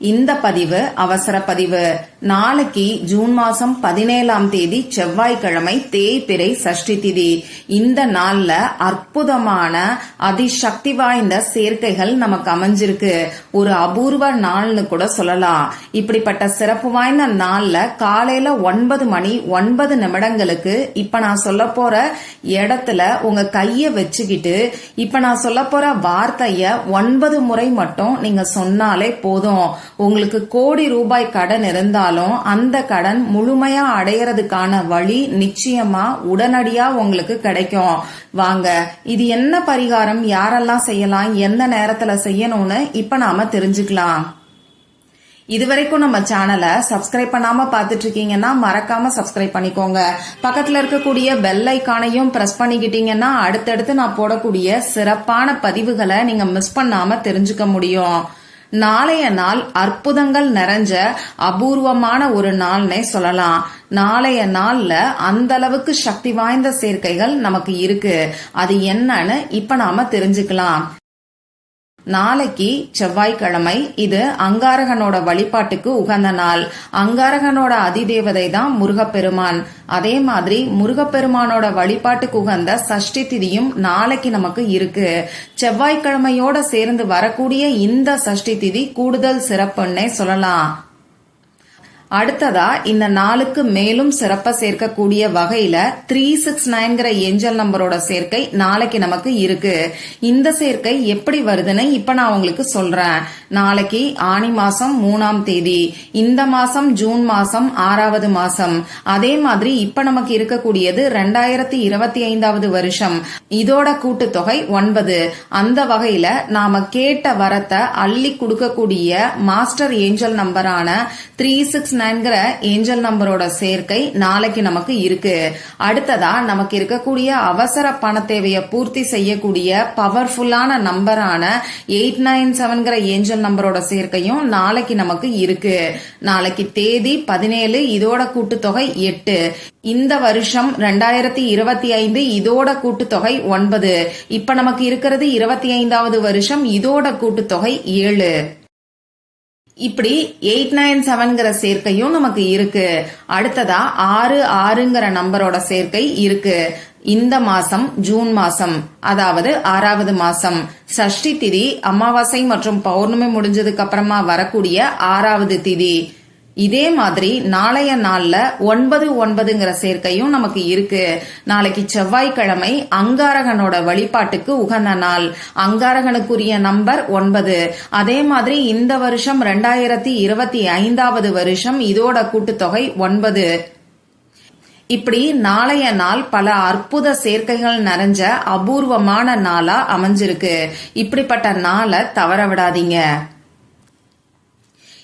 இந்த பதிவு அவசர பதிவு. நாளைக்கு ஜூன் மாசம் பதினேழாம் தேதி செவ்வாய்க்கிழமை தேய்பிரை சஷ்டி திதி. இந்த நாள்ல அற்புதமான அதிசக்தி வாய்ந்த சேர்க்கைகள் நமக்கு அமைஞ்சிருக்கு. ஒரு அபூர்வ நாள்னு கூட சொல்லலாம். இப்படிப்பட்ட சிறப்பு வாய்ந்த நாள்ல காலையில ஒன்பது மணி ஒன்பது நிமிடங்களுக்கு இப்ப நான் சொல்ல போற இடத்துல உங்க கைய வச்சுக்கிட்டு இப்ப நான் சொல்ல போற வார்த்தைய ஒன்பது முறை மட்டும் நீங்க சொன்னாலே போதும். உங்களுக்கு கோடி ரூபாய் கடன் இருந்தாலும் அந்த கடன் முழுமையா அடையறதுக்கான வழி நிச்சயமா உடனடியா உங்களுக்கு கிடைக்கும். வாங்க இது என்ன பரிகாரம்? யாரெல்லாம் செய்யலாம்? எந்த நேரத்துல செய்யணும்னு இப்ப நாம தெரிஞ்சுக்கலாம். இதுவரைக்கும் நம்ம சேனலை சப்ஸ்கிரைப் பண்ணாம பாத்துட்டு இருக்கீங்கன்னா மறக்காம சப்ஸ்கிரைப் பண்ணிக்கோங்க. பக்கத்துல இருக்கக்கூடிய பெல் ஐக்கானையும் பிரஸ் பண்ணிக்கிட்டீங்கன்னா அடுத்தடுத்து நான் போடக்கூடிய சிறப்பான பதிவுகளை நீங்க மிஸ் பண்ணாம தெரிஞ்சுக்க முடியும். நாளைய நாள் அற்புதங்கள் நிறைஞ்ச அபூர்வமான ஒரு நாள்னே சொல்லலாம். நாளைய நாள்ல அந்த அளவுக்கு சக்தி வாய்ந்த சேர்க்கைகள் நமக்கு இருக்கு. அது என்னன்னு இப்ப நாம தெரிஞ்சுக்கலாம். நாளைக்கு செவ்வாய்க்கிழமை இது அங்காரகனோட வழிபாட்டுக்கு உகந்த நாள். அங்காரகனோட அதிதேவதை தான் முருகப்பெருமான். அதே மாதிரி முருகப்பெருமானோட வழிபாட்டுக்கு உகந்த சஷ்டி திதியும் நாளைக்கு நமக்கு இருக்கு. செவ்வாய்க்கிழமையோட சேர்ந்து வரக்கூடிய இந்த சஷ்டி திதி கூடுதல் சிறப்புன்னே சொல்லலாம். அடுத்ததா இந்த நாளுக்கு மேலும் சிறப்ப சேர்க்கக்கூடிய வகையில த்ரீ சிக்ஸ் நைன்கிற ஏஞ்சல் நம்பரோட சேர்க்கை நாளைக்கு நமக்கு இருக்கு. இந்த சேர்க்கை எப்படி வருதுன்னு இப்ப நான் உங்களுக்கு சொல்றேன். நாளைக்கு ஆனி மாசம் மூணாம் தேதி. இந்த மாசம் ஜூன் மாசம் ஆறாவது மாசம். அதே மாதிரி இப்ப நமக்கு இருக்கக்கூடியது ரெண்டாயிரத்தி இருபத்தி ஐந்தாவது வருஷம். இதோட கூட்டுத்தொகை ஒன்பது. அந்த வகையில நாம கேட்ட வரத்தை அள்ளி கொடுக்கக்கூடிய மாஸ்டர் ஏஞ்சல் நம்பரான த்ரீ சிக்ஸ் நைன்கிற ஏஞ்சல் நம்பரோட சேர்க்கை நாளைக்கு நமக்கு இருக்கு. அடுத்ததா நமக்கு இருக்கக்கூடிய அவசர பண தேவையை பூர்த்தி செய்யக்கூடிய பவர்ஃபுல்லான நம்பரான எயிட் நைன் செவன்கிற ஏஞ்சல் நம்பரோட சேர்க்கையும் நாளைக்கு நமக்கு இருக்கு. நாளைக்கு தேதி பதினேழு இதோட கூட்டுத்தொகை எட்டு. இந்த வருஷம் ரெண்டாயிரத்தி இருபத்தி ஐந்து இதோட கூட்டுத்தொகை ஒன்பது. இப்ப நமக்கு இருக்கிறது இருபத்தி ஐந்தாவது வருஷம் இதோட கூட்டுத்தொகை ஏழு. இப்படி எயிட் நைன் செவன்கிற சேர்க்கையும் நமக்கு இருக்கு. அடுத்ததா ஆறு ஆறுங்கிற நம்பரோட சேர்க்கை இருக்கு. இந்த மாசம் ஜூன் மாசம் அதாவது ஆறாவது மாசம். சஷ்டி திதி அமாவாசை மற்றும் பௌர்ணமி முடிஞ்சதுக்கு அப்புறமா வரக்கூடிய ஆறாவது திதி. இதே மாதிரி நாளைய நாள்ல ஒன்பது ஒன்பதுங்கிற சேர்க்கையும் நமக்கு இருக்கு. நாளைக்கு செவ்வாய்க்கிழமை அங்காரகனோட வழிபாட்டுக்கு உகந்த நாள். அங்காரகனுக்குரிய நம்பர் ஒன்பது. அதே மாதிரி இந்த வருஷம் ரெண்டாயிரத்தி இருபத்தி ஐந்தாவது வருஷம் இதோட கூட்டுத்தொகை ஒன்பது. இப்படி நாளைய நாள் பல அற்புத சேர்க்கைகள் நிறைஞ்ச அபூர்வமான நாளா அமைஞ்சிருக்கு. இப்படிப்பட்ட நாளை தவற விடாதீங்க.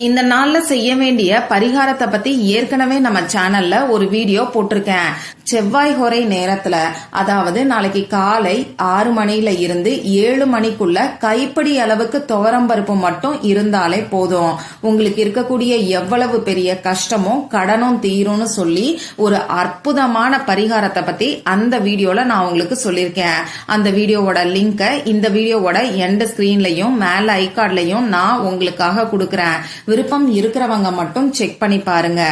இந்த நாள்ல செய்ய வேண்டிய பரிகாரத்தை பத்தி ஏற்கனவே நம்ம சேனல்ல ஒரு வீடியோ போட்டிருக்கேன். செவ்வாய் ஹொரை நேரத்துல அதாவது நாளைக்கு காலை ஆறு மணியில இருந்து ஏழு மணிக்குள்ள கைப்படி அளவுக்கு துவரம் பருப்பு மட்டும் இருந்தாலே போதும். உங்களுக்கு இருக்கக்கூடிய எவ்வளவு பெரிய கஷ்டமும் கடனும் தீரும்னு சொல்லி ஒரு அற்புதமான பரிகாரத்தை பத்தி அந்த வீடியோல நான் உங்களுக்கு சொல்லியிருக்கேன். அந்த வீடியோவோட லிங்கை இந்த வீடியோவோட எண்ட் ஸ்கிரீன்லயும் மேல ஐகார்ட்லயும் நான் உங்களுக்காக கொடுக்கறேன். விருப்பம் இருக்கிறவங்க மட்டும் செக் பண்ணி பாருங்க.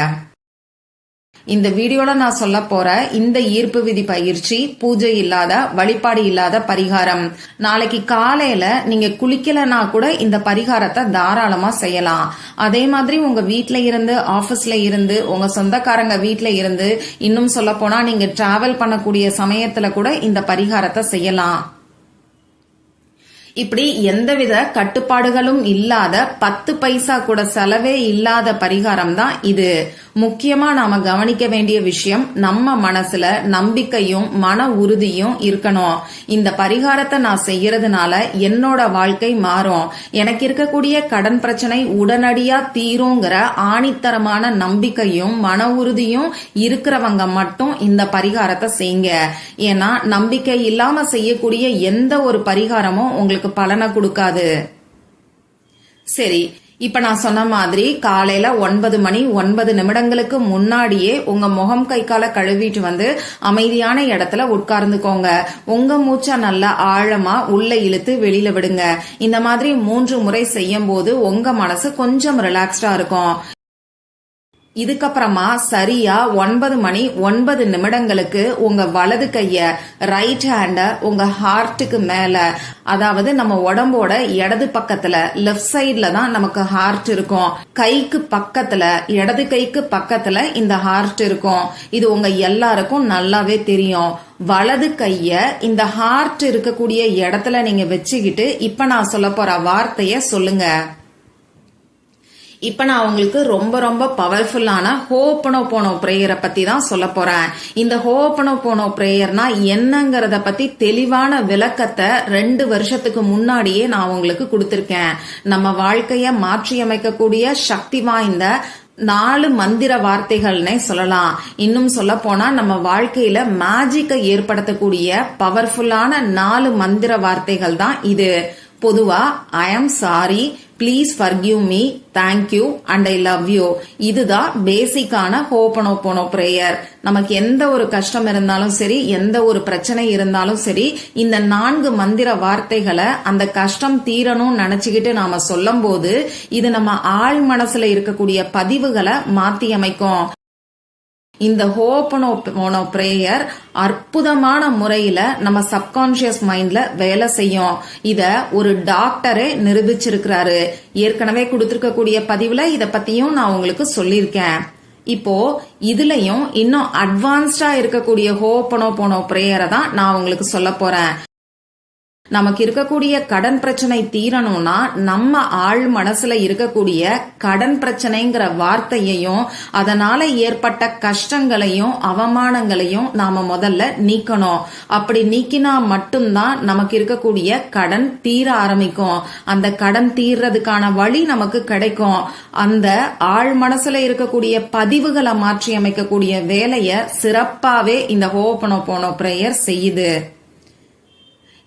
இந்த வீடியோல நான் சொல்ல போற இந்த ஈர்ப்பு விதி பயிற்சி பூஜை இல்லாத வழிபாடு இல்லாத பரிகாரம். நாளைக்கு காலையில நீங்க குளிக்கலனா கூட இந்த பரிகாரத்தை தாராளமா செய்யலாம். அதே மாதிரி உங்க வீட்ல இருந்து ஆபீஸ்ல இருந்து உங்க சொந்தக்காரங்க வீட்ல இருந்து இன்னும் சொல்ல போனா நீங்க டிராவல் பண்ணக்கூடிய சமயத்துல கூட இந்த பரிகாரத்தை செய்யலாம். இப்படி எந்தவித கட்டுப்பாடுகளும் இல்லாத பத்து பைசா கூட செலவே இல்லாத பரிகாரம் தான் இது. முக்கியமா நாம கவனிக்க வேண்டிய விஷயம் நம்ம மனசுல நம்பிக்கையும் மன உறுதியும் இருக்கணும். இந்த பரிகாரத்தை நான் செய்யறதுனால என்னோட வாழ்க்கை மாறும். எனக்கு இருக்கக்கூடிய கடன் பிரச்சனை உடனடியா தீருங்கிற ஆணித்தரமான நம்பிக்கையும் மன உறுதியும் இருக்கிறவங்க மட்டும் இந்த பரிகாரத்தை செய்யுங்க. ஏன்னா நம்பிக்கை இல்லாம செய்யக்கூடிய எந்த ஒரு பரிகாரமும் உங்களுக்கு பலனை கொடுக்காது. சரி இப்ப நான் சொன்ன மாதிரி காலையில ஒன்பது மணி ஒன்பது நிமிடங்களுக்கு முன்னாடியே உங்க முகம் கை கால கழுவிட்டு வந்து அமைதியான இடத்துல உட்கார்ந்துக்கோங்க. உங்க மூச்சா நல்லா ஆழமா உள்ள இழுத்து வெளியில விடுங்க. இந்த மாதிரி மூன்று முறை செய்யும் போது உங்க மனசு கொஞ்சம் ரிலாக்ஸ்டா இருக்கும். இதுக்கப்புறமா சரியா ஒன்பது மணி ஒன்பது நிமிடங்களுக்கு உங்க வலது கைய ரைட் ஹேண்ட உங்க ஹார்ட்டுக்கு மேல அதாவது நம்ம உடம்போட இடது பக்கத்துல லெஃப்ட் சைட்ல தான் நமக்கு ஹார்ட் இருக்கும். கைக்கு பக்கத்துல இடது கைக்கு பக்கத்துல இந்த ஹார்ட் இருக்கும். இது உங்க எல்லாருக்கும் நல்லாவே தெரியும். வலது கைய இந்த ஹார்ட் இருக்கக்கூடிய இடத்துல நீங்க வச்சுக்கிட்டு இப்ப நான் சொல்ல போற வார்த்தைய சொல்லுங்க. இப்ப நான் உங்களுக்கு ரொம்ப ரொம்ப பவர்ஃபுல்லான ஹோப்பனோ போனோ ப்ரேயரை பத்தி தான் சொல்ல போறேன். இந்த ஹோப்பனோ போனோ ப்ரேயர்னா என்னங்கிறத பத்தி தெளிவான விளக்கத்தை ரெண்டு வருஷத்துக்கு முன்னாடியே நான் உங்களுக்கு கொடுத்திருக்கேன். நம்ம வாழ்க்கைய மாற்றியமைக்கக்கூடிய சக்தி வாய்ந்த நாலு மந்திர வார்த்தைகள்னே சொல்லலாம். இன்னும் சொல்ல போனா நம்ம வாழ்க்கையில மேஜிக்கை ஏற்படுத்தக்கூடிய பவர்ஃபுல்லான நாலு மந்திர வார்த்தைகள் தான் இது. பொதுவா I am sorry please forgive me thank you and I love you இதுதான் பேசிக்கான ஹோப்பனோ போனோ ப்ரேயர் நமக்கு எந்த ஒரு கஷ்டம் இருந்தாலும் சரி எந்த ஒரு பிரச்சனை இருந்தாலும் சரி இந்த நான்கு மந்திர வார்த்தைகளை அந்த கஷ்டம் தீரணும்னு நினைச்சுக்கிட்டு நாம சொல்லும் போது இது நம்ம ஆழ் மனசுல இருக்கக்கூடிய பதிவுகளை மாத்தி அமைக்கும். இந்த ஹோப்பனோ போனோ பிரேயர் அற்புதமான முறையில நம்ம சப்கான்சியஸ் மைண்ட்ல வேலை செய்யும். இத ஒரு டாக்டரே நிரூபிச்சிருக்கிறாரு. ஏற்கனவே கொடுத்திருக்கக்கூடிய பதிவுல இத பத்தியும் நான் உங்களுக்கு சொல்லியிருக்கேன். இப்போ இதுலயும் இன்னும் அட்வான்ஸ்டா இருக்கக்கூடிய ஹோப்பனோ போனோ பிரேயரை தான் நான் உங்களுக்கு சொல்ல போறேன். நமக்கு இருக்கக்கூடிய கடன் பிரச்சனை தீரணும்னா நம்ம ஆள் மனசுல இருக்கக்கூடிய கடன் பிரச்சனைங்கிற வார்த்தையையும் அதனால ஏற்பட்ட கஷ்டங்களையும் அவமானங்களையும் நாம முதல்ல நீக்கணும். அப்படி நீக்கினா மட்டும்தான் நமக்கு இருக்கக்கூடிய கடன் தீர ஆரம்பிக்கும். அந்த கடன் தீர்றதுக்கான வழி நமக்கு கிடைக்கும். அந்த ஆள் மனசுல இருக்கக்கூடிய பதிவுகளை மாற்றி அமைக்கக்கூடிய வேலையை சிறப்பாவே இந்த ஹோபனோ போனோ பிரேயர் செய்யுது.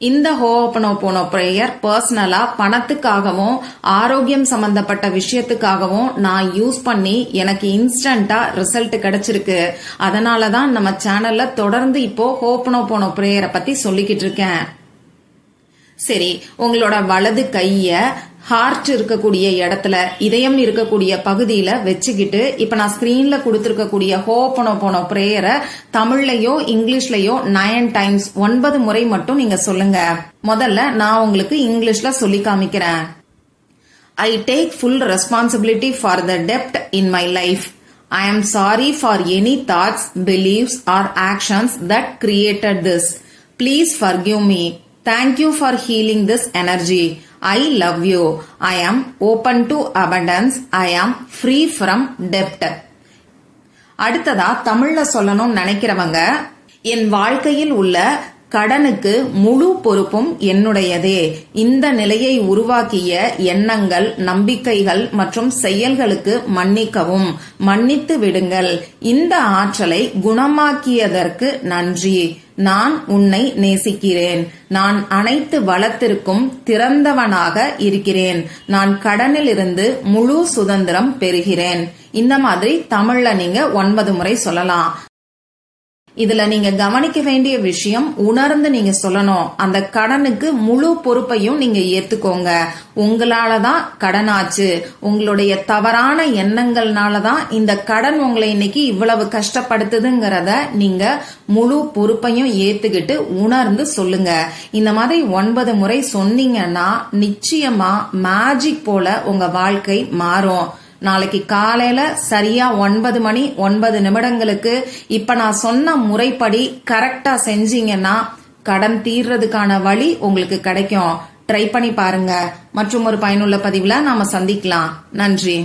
இந்த ஹோப்பனோ போனோ பிரேயர் பர்சனலா பணத்துக்காகவும் ஆரோக்கியம் சம்பந்தப்பட்ட விஷயத்துக்காகவும் நான் யூஸ் பண்ணி எனக்கு இன்ஸ்டண்டா ரிசல்ட் கிடைச்சிருக்கு. அதனால தான் நம்ம சேனல்ல தொடர்ந்து இப்போ ஹோப்பனோ போனோ பிரேயரை பத்தி சொல்லிக்கிட்டு இருக்கேன். சரி உங்களோட வலது கைய ஹார்ட் இருக்கக்கூடிய இடத்துல இதயம் இருக்கக்கூடிய பகுதியில வச்சுக்கிட்டு இப்ப நான் ஸ்கிரீன்ல கொடுத்துருக்கக்கூடிய ஹோப்பனோ போனோ பிரேயரை தமிழ்லயோ இங்கிலீஷ்லயோ நயன் டைம்ஸ் ஒன்பது முறை மட்டும் நீங்க சொல்லுங்க. முதல்ல நான் உங்களுக்கு இங்கிலீஷ்ல சொல்லி காமிக்கிறேன். I take full responsibility for the dept in my life I am sorry for any thoughts beliefs or actions that created this please forgive me thank you for healing this energy I love you I am am to abundance ஐ ஆம் free from டெப்ட் அடுத்ததா தமிழ்ல சொல்லணும்னு நினைக்கிறவங்க என் வாழ்க்கையில் உள்ள கடனுக்கு முழு பொறுப்பும் என்னுடையதே. இந்த நிலையை உருவாக்கிய எண்ணங்கள் நம்பிக்கைகள் மற்றும் செயல்களுக்கு மன்னிக்கவும். மன்னித்து விடுங்கள். இந்த ஆற்றலை குணமாக்கியதற்கு நன்றி. நான் உன்னை நேசிக்கிறேன். நான் அனைத்து வளத்திற்கும் திறந்தவனாக இருக்கிறேன். நான் கடனிலிருந்து முழு சுதந்திரம் பெறுகிறேன். இந்த மாதிரி தமிழ்ல நீங்க ஒன்பது முறை சொல்லலாம். இதுல நீங்க கவனிக்க வேண்டிய விஷயம் உணர்ந்து நீங்க சொல்லணும். அந்த கடனுக்கு முழு பொறுப்பையும் நீங்க ஏத்துக்கோங்க. உங்களால தான் ஆச்சு உங்களுடைய தவறான எண்ணங்கள்னால தான் இந்த கடன் உங்களை இன்னைக்கு இவ்வளவு கஷ்டப்படுத்துதுங்கிறத நீங்க முழு பொறுப்பையும் ஏத்துக்கிட்டு உணர்ந்து சொல்லுங்க. இந்த மாதிரி ஒன்பது முறை சொன்னீங்கன்னா நிச்சயமா மேஜிக் போல உங்க வாழ்க்கை மாறும். நாளைக்கு காலையில சரியா ஒன்பது மணி ஒன்பது நிமிடங்களுக்கு இப்ப நான் சொன்ன முறைப்படி கரெக்டா செஞ்சீங்கன்னா கடன் தீர்றதுக்கான வழி உங்களுக்கு கிடைக்கும். ட்ரை பண்ணி பாருங்க. மற்றும் ஒரு பயனுள்ள பதிவுல நாம சந்திக்கலாம். நன்றி.